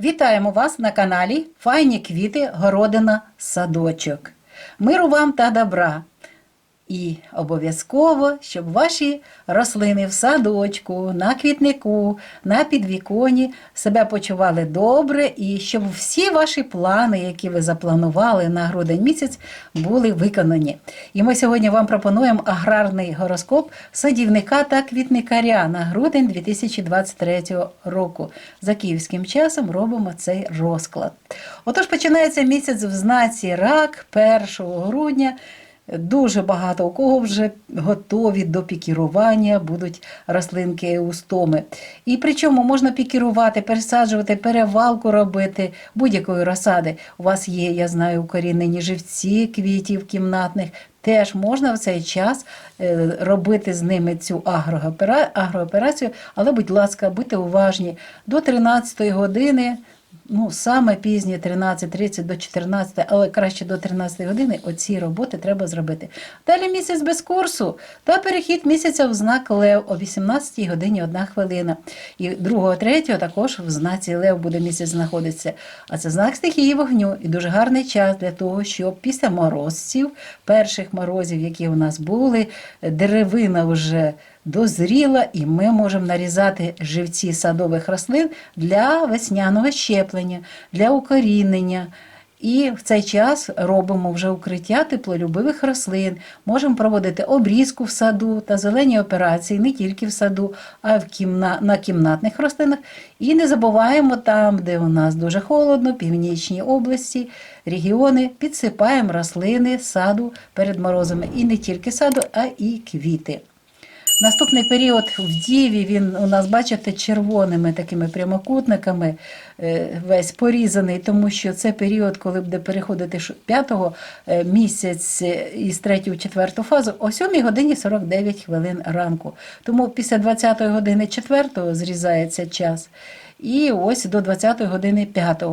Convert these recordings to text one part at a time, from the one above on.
Вітаємо вас на каналі Файні квіти, городина, садочок. Миру вам та добра. І обов'язково, щоб ваші рослини в садочку, на квітнику, на підвіконі себе почували добре, і щоб всі ваші плани, які ви запланували на грудень місяць, були виконані. І ми сьогодні вам пропонуємо аграрний гороскоп садівника та квітникаря на грудень 2023 року. За київським часом робимо цей розклад. Отож, починається місяць в знаці рак 1 грудня. Дуже багато у кого вже готові до пікірування будуть рослинки еустоми. І причому можна пікірувати, пересаджувати, перевалку робити будь-якої розсади. У вас є, я знаю, укорінені живці квітів кімнатних. Теж можна в цей час е, робити з ними цю агрооперацію, але, будь ласка, будьте уважні до 13 години. Ну, саме пізні 13.30 до 14, але краще до 13 години оці роботи треба зробити. Далі місяць без курсу та перехід місяця в знак Лев о 18 годині 1 хвилина. І 2-3 також в знаці Лев буде місяць знаходитися. А це знак стихії вогню і дуже гарний час для того, щоб після морозців, перших морозів, які у нас були, деревина вже дозріла, і ми можемо нарізати живці садових рослин для весняного щеплення, для укорінення. І в цей час робимо вже укриття теплолюбивих рослин, можемо проводити обрізку в саду та зелені операції не тільки в саду, а й в кімна... на кімнатних рослинах. І не забуваємо там, де у нас дуже холодно, північній області, регіони, підсипаємо рослини саду перед морозами. І не тільки саду, а і квіти. Наступний період в Діві він у нас, бачите, червоними такими прямокутниками е, весь порізаний, тому що це період, коли буде переходити п'ятого е, місяць е, із третю в четверту фазу о 7 годині 49 хвилин ранку. Тому після 20 години четвертого зрізається час. І ось до 20 години 5.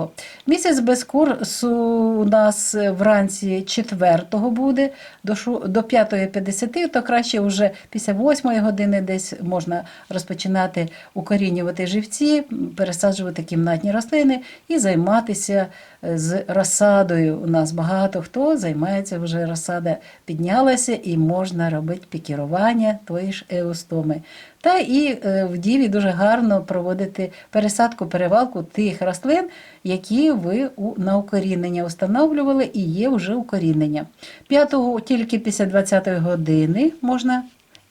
Місяць без курсу у нас вранці 4 буде, до шу- до 5.50, то краще вже після 8 години десь можна розпочинати укорінювати живці, пересаджувати кімнатні рослини і займатися е, з розсадою. У нас багато хто займається вже розсада піднялася і можна робити пікірування тої ж еустоми. Та і е, в діві дуже гарно проводити пересадку, перевалку тих рослин, які ви на укорінення встановлювали і є вже укорінення. П'ятого тільки після 20-ї години можна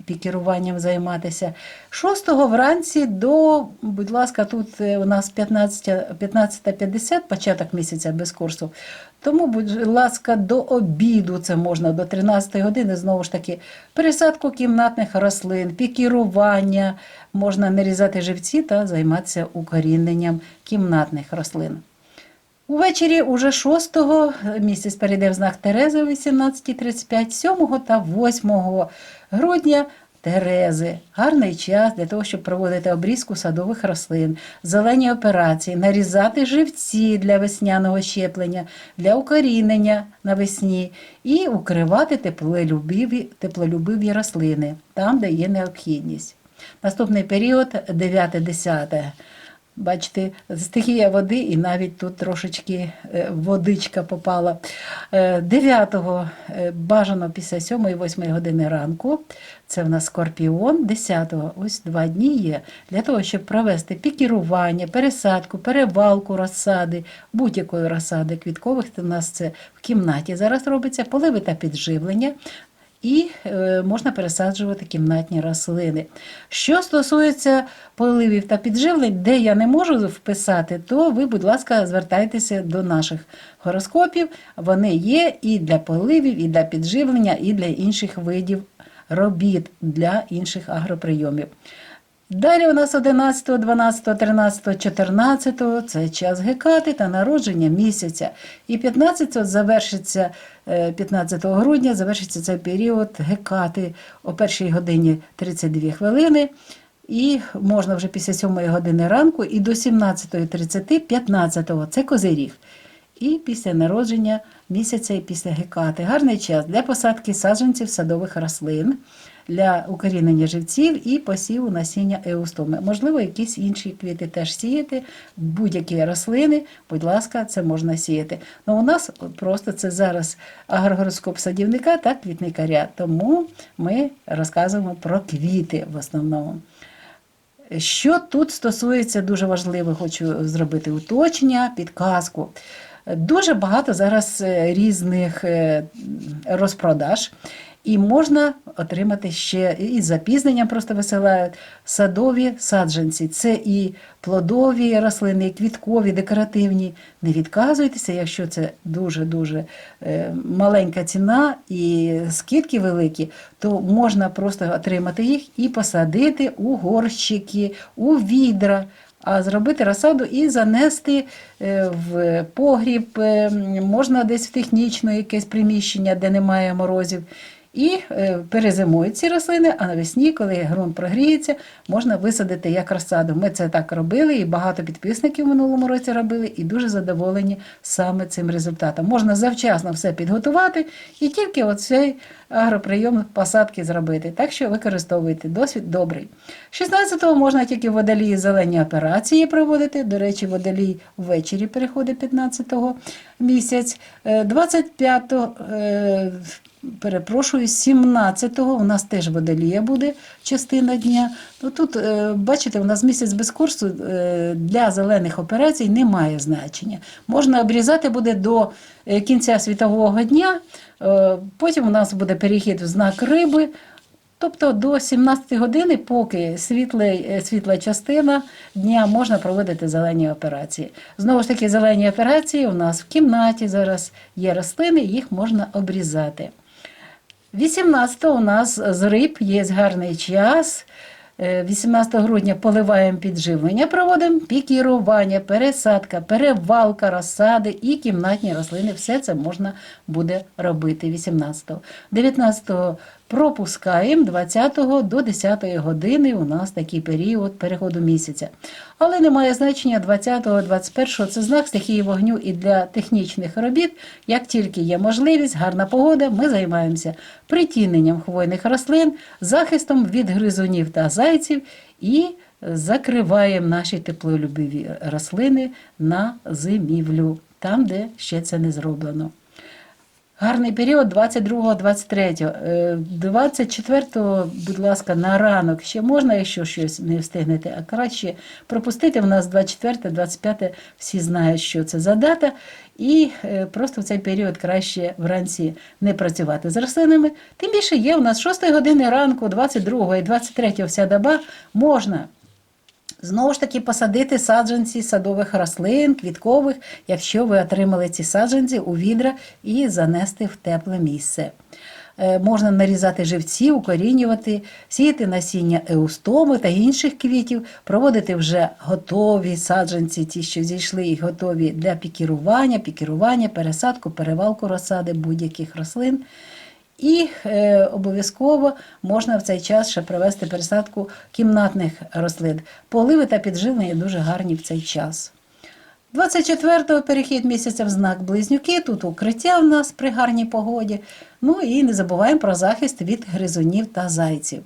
пікіруванням займатися. 6-го вранці до, будь ласка, тут е, у нас 15 15.50, початок місяця без курсу. Тому, будь ласка, до обіду це можна, до 13 години, знову ж таки, пересадку кімнатних рослин, пікірування, можна нарізати живці та займатися укоріненням кімнатних рослин. Увечері уже 6-го місяць перейде в знак Терези о 18.35, 7 та 8 грудня Терези. Гарний час для того, щоб проводити обрізку садових рослин, зелені операції, нарізати живці для весняного щеплення, для укорінення навесні і укривати теплолюбиві, теплолюбиві рослини там, де є необхідність. Наступний період 9-10. Бачите, стихія води, і навіть тут трошечки е, водичка попала. 9-го бажано після 7-8 години ранку. Це в нас скорпіон. 10-го, ось два дні є для того, щоб провести пікірування, пересадку, перевалку розсади, будь-якої розсади квіткових. У нас це в кімнаті зараз робиться, поливи та підживлення і е, можна пересаджувати кімнатні рослини. Що стосується поливів та підживлень, де я не можу вписати, то ви, будь ласка, звертайтеся до наших гороскопів. Вони є і для поливів, і для підживлення, і для інших видів робіт для інших агроприйомів. Далі у нас 11, 12, 13, 14 це час гекати та народження місяця. І 15 завершиться е, 15 грудня завершиться цей період гекати о першій годині 32 хвилини. І можна вже після 7 години ранку і до 17.30, 15 це козиріг. І після народження місяця і після гекати. Гарний час для посадки саджанців садових рослин. Для укорінення живців і посіву насіння еустоми. Можливо, якісь інші квіти теж сіяти, будь-які рослини, будь ласка, це можна сіяти. Ну, у нас просто це зараз агрогороскоп садівника та квітникаря, тому ми розказуємо про квіти в основному. Що тут стосується дуже важливо, хочу зробити уточнення, підказку. Дуже багато зараз е, різних е, розпродаж, і можна отримати ще і з запізненням просто висилають садові саджанці. Це і плодові рослини, і квіткові, декоративні. Не відказуйтеся, якщо це дуже-дуже е, маленька ціна і скидки великі, то можна просто отримати їх і посадити у горщики, у відра. А зробити розсаду і занести е, в погріб, е, можна десь в технічне якесь приміщення, де немає морозів. І е, перезимують ці рослини, а навесні, коли ґрунт прогріється, можна висадити як розсаду. Ми це так робили, і багато підписників в минулому році робили, і дуже задоволені саме цим результатом. Можна завчасно все підготувати і тільки оцей агроприйом посадки зробити. Так що використовуйте досвід добрий. 16-го можна тільки водолії зелені операції проводити. До речі, водолій ввечері переходить 15-го місяць. Е, 25-го. Перепрошую, 17-го у нас теж водолія буде частина дня. Ну, тут, е, бачите, у нас місяць без курсу е, для зелених операцій немає значення. Можна обрізати буде до е, кінця світового дня, потім у нас буде перехід в знак риби. Тобто до 17 години, поки світлий, е, світла частина дня можна проводити зелені операції. Знову ж таки, зелені операції у нас в кімнаті зараз є рослини, їх можна обрізати. 18 у нас з риб є гарний час. Е, 18 грудня поливаємо підживлення, проводимо пікірування, пересадка, перевалка розсади і кімнатні рослини. Все це можна буде робити 18-го. 19-го пропускаємо 20 до 10 години. У нас такий період переходу місяця. Але немає значення 20-го, 21-го. Це знак стихії вогню і для технічних робіт. Як тільки є можливість, гарна погода, ми займаємося притіненням хвойних рослин, захистом від гризунів та зайців і закриваємо наші теплолюбиві рослини на зимівлю, там, де ще це не зроблено. Гарний період 22-23. 24-го, будь ласка, на ранок ще можна, якщо щось не встигнете, а краще пропустити. У нас 24-25 всі знають, що це за дата. І е, просто в цей період краще вранці не працювати з рослинами. Тим більше є у нас 6 години ранку, 22 і 23 вся доба можна. Знову ж таки, посадити саджанці садових рослин, квіткових, якщо ви отримали ці саджанці у відра і занести в тепле місце. Е, Можна нарізати живці, укорінювати, сіяти насіння еустоми та інших квітів, проводити вже готові саджанці, ті, що зійшли і готові для пікірування, пікірування, пересадку, перевалку розсади будь-яких рослин. І е, обов'язково можна в цей час ще провести пересадку кімнатних рослин. Поливи та підживлення дуже гарні в цей час. 24-го перехід місяця в знак близнюки, тут укриття в нас при гарній погоді. Ну і не забуваємо про захист від гризунів та зайців.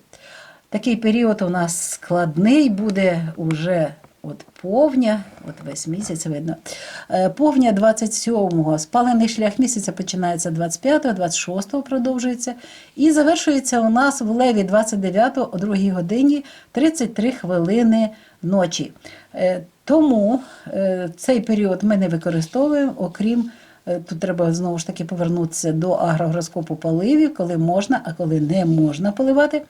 Такий період у нас складний буде уже от повня, от весь місяць видно. Е, Повня 27-го, спалений шлях місяця починається 25-го, 26-го продовжується. І завершується у нас в леві 29-го о 2 годині 33 хвилини ночі. Е, Тому е, цей період ми не використовуємо, окрім. Тут треба знову ж таки повернутися до агрогороскопу поливів, коли можна, а коли не можна поливати.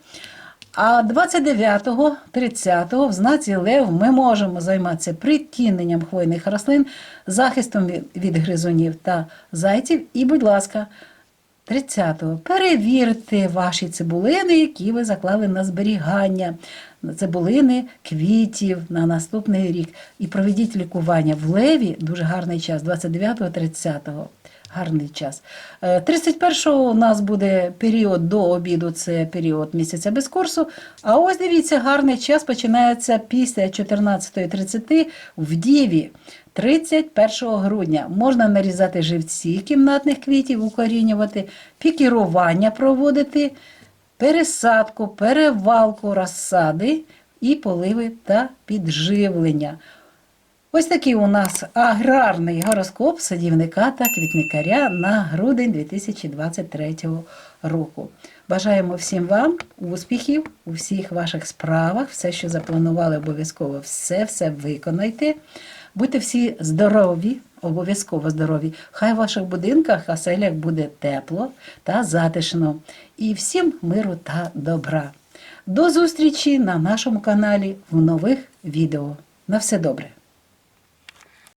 А 29-го, 30-го в знаці Лев ми можемо займатися притіненням хвойних рослин, захистом від- гризунів та зайців. І, будь ласка, 30-го перевірте ваші цибулини, які ви заклали на зберігання, цибулини квітів на наступний рік. І проведіть лікування в леві, дуже гарний час, 29-го, 30-го. Гарний час. Е, 31-го у нас буде період до обіду, це період місяця без курсу. А ось дивіться, гарний час починається після 14.30 в Діві. 31 грудня можна нарізати живці кімнатних квітів, укорінювати, пікірування проводити. Пересадку, перевалку розсади і поливи та підживлення. Ось такий у нас аграрний гороскоп садівника та квітникаря на грудень 2023 року. Бажаємо всім вам успіхів у всіх ваших справах. Все, що запланували, обов'язково все, все виконайте. Будьте всі здорові, обов'язково здорові. Хай в ваших будинках, оселях буде тепло та затишно. І всім миру та добра. До зустрічі на нашому каналі в нових відео. На все добре!